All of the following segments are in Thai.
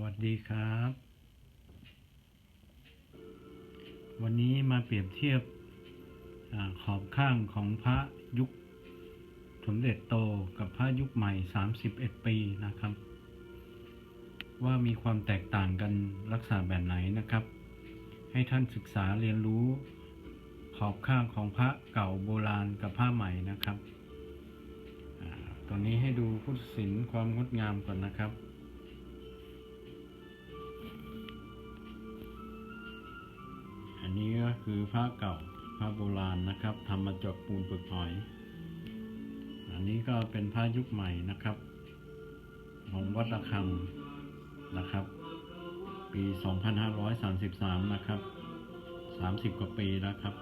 วัสดีครับ วันนี้มาเปรียบเทียบอขอบข้างของพระยุคสมเด็จโตกับพระยุคใหม่ 31 ปีนะครับ ว่ามีความแตกต่างกันลักษณะแบบไหนนะครับ ให้ท่านศึกษาเรียนรู้ขอบข้างของพระเก่าโบราณกับพระใหม่นะครับอตอนนี้ให้ดูพุทธศิลป์ความงดงามก่อนนะครับ อันนี้ก็คือพระเก่าพระโบราณนะครับทำมาจากปูนเปลือกหอย อันนี้ก็เป็นพระยุคใหม่นะครับ ของวัดระฆังนะครับ ปี 2533 นะครับ 30 กว่าปีแล้วครับ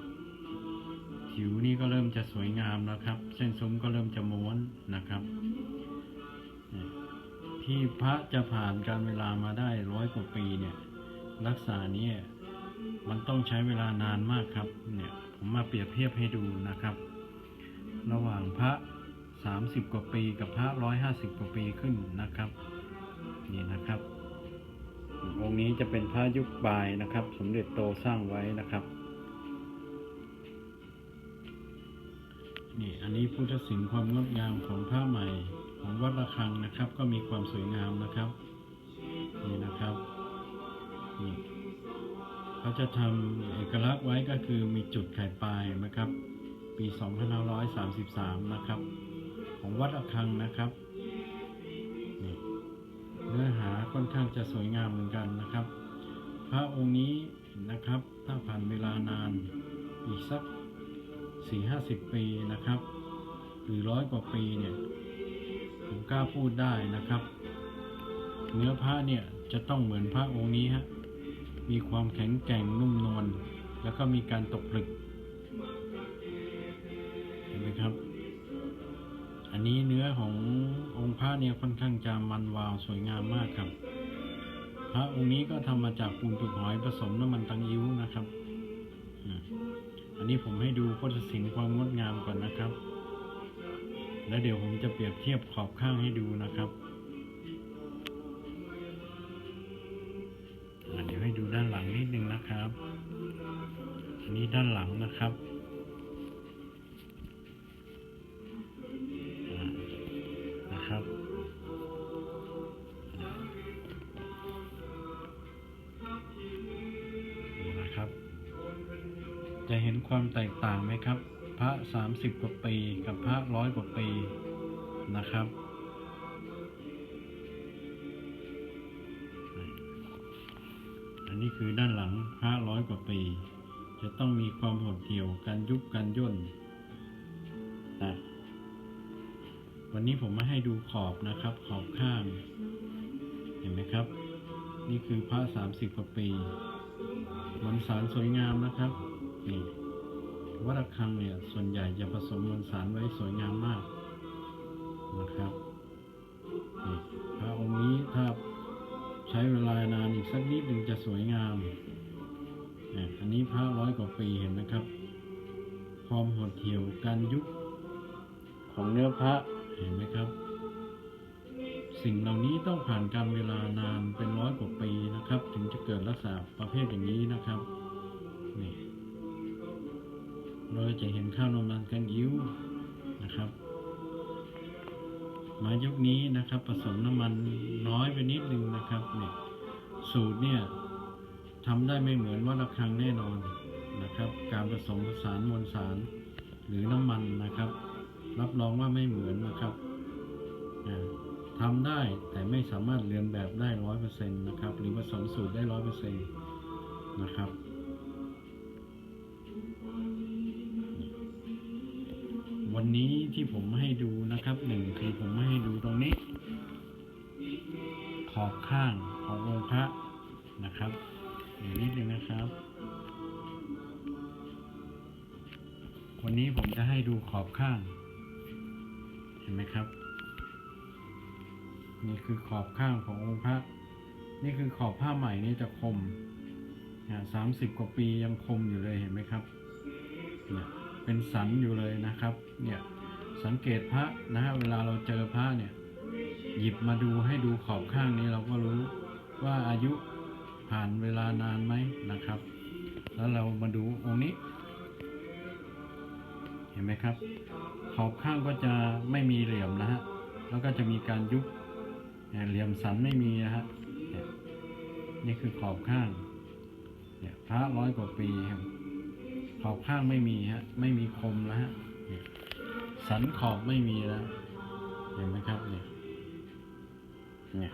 ผิวนี่ก็เริ่มจะสวยงามแล้วครับ เส้นซุ้มก็เริ่มจะม้วนนะครับที่พระจะผ่านการเวลามาได้ร้อยกว่าปีเนี่ย รักษาเนี่ย มันต้องใช้เวลานานมากครับ เนี่ยผมมาเปรียบเทียบให้ดูนะครับ ระหว่างพระ 30 กว่าปีกับพระ 150 กว่าปีขึ้นนะครับ นี่นะครับองค์นี้จะเป็นพระยุคปลายนะครับ สมเด็จโตสร้างไว้นะครับ นี่อันนี้พุทธศิลป์ความงดงามของพระใหม่ของวัดระฆังนะครับ ก็มีความสวยงามนะครับ นี่นะครับ เขาจะทำเอกลักษณ์ไว้ก็คือมีจุดไข่ปลายนะครับ ปี 2533 นะครับ ของวัดระฆังนะครับนี่เนื้อหาค่อนข้างจะสวยงามเหมือนกันนะครับ พระองค์นี้นะครับ ถ้าผ่านเวลานานอีกสัก 4-50 ปีนะครับ หรือร้อยกว่าปีเนี่ยผมกล้าพูดได้นะครับ เนื้อพระเนี่ยจะต้องเหมือนพระองค์นี้ฮะ มีความแข็งแกร่งนุ่มนวลแล้วก็มีการตกผลึก เห็นไหมครับ อันนี้เนื้อขององค์พระเนี่ยค่อนข้างจะมันวาวสวยงามมากครับ พระองค์นี้ก็ทำมาจากปูนเปลือกหอยผสมน้ำมันตังยิ้วนะครับ อันนี้ผมให้ดูพุทธศิลป์ความงดงามก่อนนะครับ แล้วเดี๋ยวผมจะเปรียบเทียบขอบข้างให้ดูนะครับ นะครับนะครับนี่นะครับ จะเห็นความแตกต่างไหมครับ พระสามสิบกว่าปีกับพระร้อยกว่าปีนะครับอันนี้คือด้านหลังห้าร้อยกว่าปี จะต้องมีความหดเหี่ยวการยุบการย่นนะวันนี้ผมมาให้ดูขอบนะครับ ขอบข้าง เห็นไหมครับ นี่คือพระสามสิบกว่าปีมวลสารสวยงามนะครับนี่วัดระฆังเนี่ย ส่วนใหญ่จะผสมมวลสารไว้สวยงามมากนะครับนี่พระองค์นี้ถ้าใช้เวลานานอีกสักนิดหนึ่งจะสวยงาม อันนี้พระร้อยกว่าปีเห็นไหมครับ ความหดเหี่ยวการยุบของเนื้อพระเห็นไหมครับ สิ่งเหล่านี้ต้องผ่านการเวลานานเป็นร้อยกว่าปีนะครับ ถึงจะเกิดลักษณะประเภทอย่างนี้นะครับนี่เราจะเห็นข้าวนมนันกันยิ้วนะครับ มายุคนี้นะครับ ผสมน้ำมันน้อยไปนิดนึงนะครับเนี่ยสูตรเนี่ย ทำได้ไม่เหมือนวัดระฆังแน่นอนนะครับ การผสมผสานมวลสารหรือน้ำมันนะครับ รับรองว่าไม่เหมือนนะครับทำได้แต่ไม่สามารถเรียนแบบได้ร้อยเปอร์เซ็นต์นะครับ หรือผสมสูตรได้ร้อยเปอร์เซ็นต์นะครับวันนี้ที่ผมให้ดูนะครับหนึ่งคือผมให้ดูตรงนี้ ขอบข้างขององค์พระนะครับ นิดนึงนะครับ วันนี้ผมจะให้ดูขอบข้าง เห็นไหมครับ นี่คือขอบข้างขององค์พระ นี่คือขอบผ้าใหม่นี่จะคมสามสิบกว่าปียังคมอยู่เลยเห็นไหมครับเนี่ยเป็นสันอยู่เลยนะครับ เนี่ยสังเกตพระนะฮะเวลาเราเจอพระเนี่ย หยิบมาดูให้ดูขอบข้างนี้เราก็รู้ว่าอายุ ผ่านเวลานานไหมนะครับ แล้วเรามาดูองค์นี้ เห็นไหมครับ ขอบข้างก็จะไม่มีเหลี่ยมนะฮะ แล้วก็จะมีการยุบเหลี่ยมสันไม่มีนะฮะเนี่ยคือขอบข้าง เนี่ยพระร้อยกว่าปีครับ ขอบข้างไม่มีฮะ ไม่มีคมแล้วฮะสันขอบไม่มีแล้ว เห็นไหมครับเนี่ย เนี่ย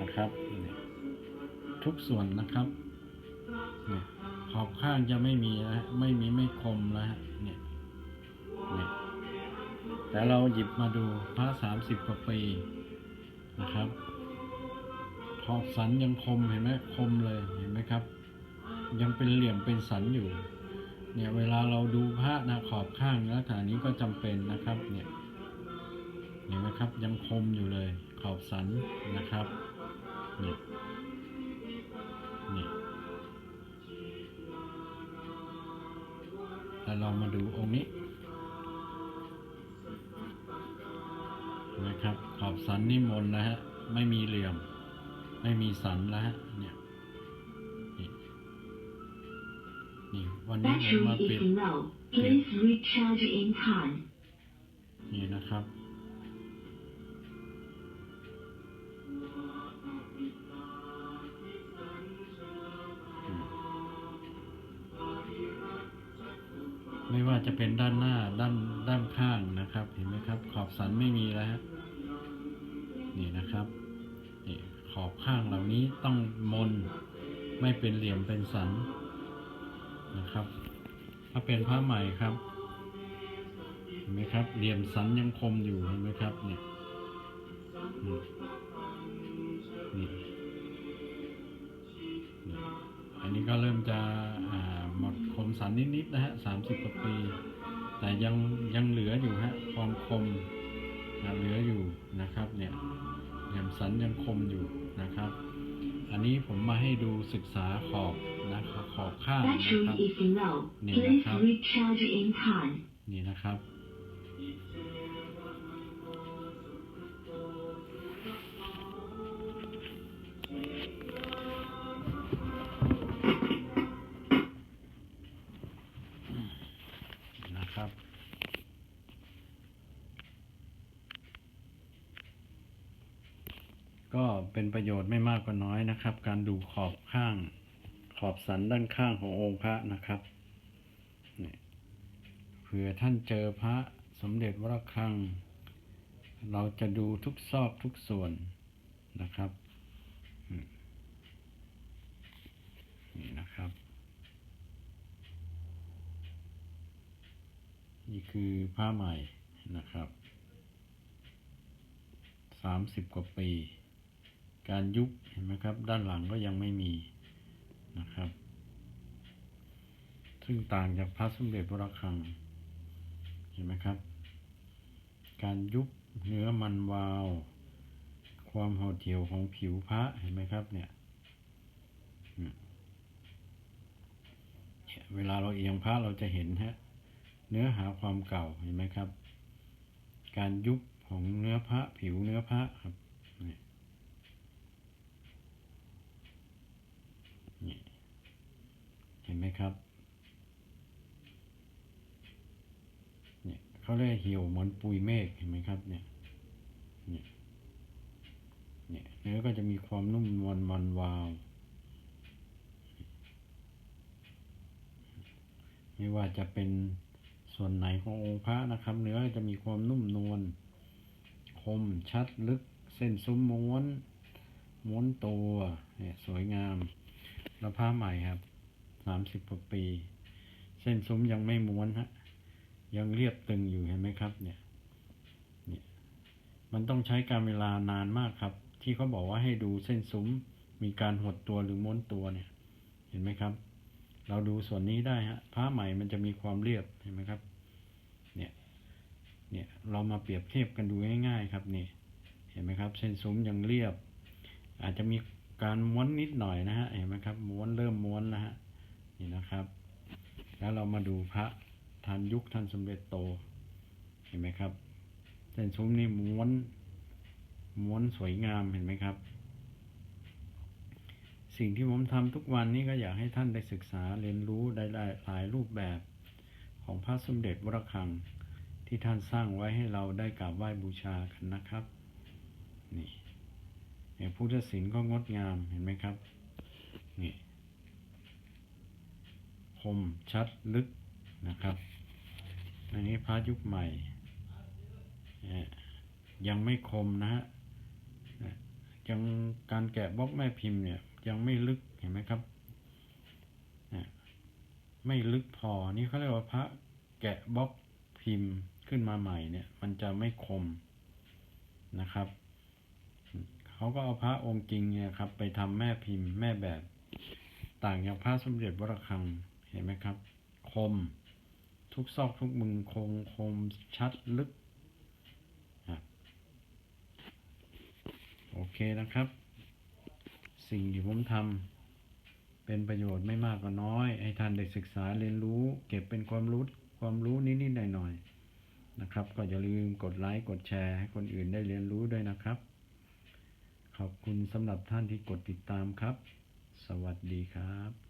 นะครับเน ทุกส่วนนะครับเนี่ยขอบข้างจะไม่มีแล้วฮะไม่มีไม่คมแล้วเนี่ยเนี่ยแต่เราหยิบมาดูพระสามสิบกว่าปีนะครับขอบสันยังคมเห็นไหมคมเลยเห็นไหมครับ ยังเป็นเหลี่ยมเป็นสันอยู่ เนี่ยเวลาเราดูพระนะขอบข้างลักษณะนี้ก็จำเป็นนะครับ เนี่ยเห็นไหมครับยังคมอยู่เลย ขอบสันนะครับ เรามาดูองค์นี้เห็นไหมครับ ขอบสันนี่มนแล้วฮะ ไม่มีเหลี่ยม ไม่มีสันแล้วฮะ เนี่ยนี่นี่วันนี้ผมมา Battery ปิด is low. Please recharge in time. นี่นะครับ ว่าจะเป็นด้านหน้าด้านด้านข้างนะครับ เห็นไหมครับ ขอบสันไม่มีแล้วนี่นะครับนี่ขอบข้างเหล่านี้ต้องมนไม่เป็นเหลี่ยมเป็นสันนะครับ ถ้าเป็นผ้าใหม่ครับเห็นไหมครับ เหลี่ยมสันยังคมอยู่เห็นไหมครับเนี่ยนี่นี่อันนี้ก็เริ่มจะอ่า สันนิดๆนะฮะสามสิบกว่าปี แต่ยังยังเหลืออยู่ฮะความคมอ่าเหลืออยู่นะครับเนี่ยเหลี่ยมสันยังคมอยู่นะครับ อันนี้ผมมาให้ดูศึกษาขอบนะครับขอบข้างนะครับ Battery is low. Nè, Please không. recharge in time. นี่นะครับนะครับ เป็นประโยชน์ไม่มากก็น้อยนะครับ การดูขอบข้าง ขอบสันด้านข้างขององค์พระนะครับนี่เผื่อท่านเจอพระสมเด็จวรครัง เราจะดูทุกซอกทุกส่วนนะครับนี่นะครับ นี่คือผ้าใหม่นะครับสามสิบกว่าปี การยุบเห็นไหมครับ ด้านหลังก็ยังไม่มีนะครับ ซึ่งต่างจากพระสมเด็จพระระฆัง เห็นไหมครับ การยุบเนื้อมันวาว ความโหดเหี่ยวของผิวพระเห็นไหมครับ เนี่ยเวลาเราเอียงพระเราจะเห็นฮะเนื้อหาความเก่าเห็นไหมครับ การยุบของเนื้อพระผิวเนื้อพระครับเนี่ยนี่ เห็นไหมครับเนี่ยเขาเรียกเหี่ยวเหมือนปุยเมฆเห็นไหมครับ เนี่ยเนี่ยเนี่ยเนื้อก็จะมีความนุ่มนวลมันวาวไม่ว่าจะเป็นส่วนไหนขององค์พระนะครับ เนื้อจะมีความนุ่มนวลคมชัดลึกเส้นซุ้มม้วนม้วนตัวเนี่ยสวยงามแล้วผ้าใหม่ครับ สามสิบกว่าปี เส้นซุ้มยังไม่ม้วนฮะ ยังเรียบตึงอยู่เห็นไหมครับ เนี่ย เนี่ย มันต้องใช้การเวลานานมากครับ ที่เขาบอกว่าให้ดูเส้นซุ้มมีการหดตัวหรือม้วนตัวเนี่ย เห็นไหมครับ เราดูส่วนนี้ได้ฮะผ้าใหม่มันจะมีความเรียบเห็นไหมครับ เนี่ย เนี่ยเรามาเปรียบเทียบกันดูง่าย ๆ ครับนี่ เห็นไหมครับ เส้นซุ้มยังเรียบ อาจจะมีการม้วนนิดหน่อยนะฮะ เห็นไหมครับ ม้วนเริ่มม้วนแล้วฮะ นี่นะครับ แล้วเรามาดูพระทันยุคทันสมเด็จโต เห็นไหมครับเส้นซุ้มนี่ม้วนม้วนสวยงามเห็นไหมครับ สิ่งที่ผมทำทุกวันนี้ก็อยากให้ท่านได้ศึกษาเรียนรู้ได้หลายรูปแบบของพระสมเด็จวรคังที่ท่านสร้างไว้ให้เราได้กราบไหว้บูชากันนะครับ นี่เนี่ยพุทธศิลป์ก็งดงามเห็นไหมครับ นี่ มชัดลึกนะครับ อันนี้พระยุคใหม่ ยังไม่คมนะฮะยังการแกะบล็อกแม่พิมพ์เนี่ย ยังไม่ลึกเห็นไหมครับ ไม่ลึกพอ นี่เขาเรียกว่าพระแกะบล็อกพิมพ์ขึ้นมาใหม่เนี่ย มันจะไม่คมนะครับเขาก็เอาพระองค์จริงเนี่ยครับ ไปทำแม่พิมพ์แม่แบบ ต่างจากพระสมเด็จวรคัง ห็นไหมครับ คม ทุกซอกทุกมุมคงคมชัดลึกครับโอเคนะครับ สิ่งที่ผมทำเป็นประโยชน์ไม่มากก็น้อย ให้ท่านได้ศึกษาเรียนรู้ เก็บเป็นความรู้ความรู้นิดๆหน่อยๆนะครับ ก็อย่าลืมกดไลค์กดแชร์ให้คนอื่นได้เรียนรู้ด้วยนะครับ ขอบคุณสำหรับท่านที่กดติดตามครับ สวัสดีครับ